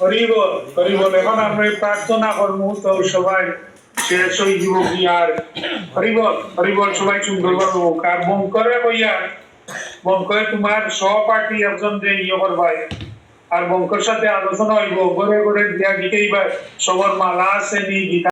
হরিবল হরিবল এখন আমরা প্রার্থনা করব তো সবাই শেষ ওই যুবক আর হরিবল হরিবল সবাই সুন্দরভাবে হোক আর মন করে কইয়া? মন করে তোমার সহপাঠী একজন যে ইয়ে করবাই আর বঙ্কর সাথে আলোচনা হইব ঘরে ঘরে দিয়া গিতেইবার সবার মালা আছে নি? গীতা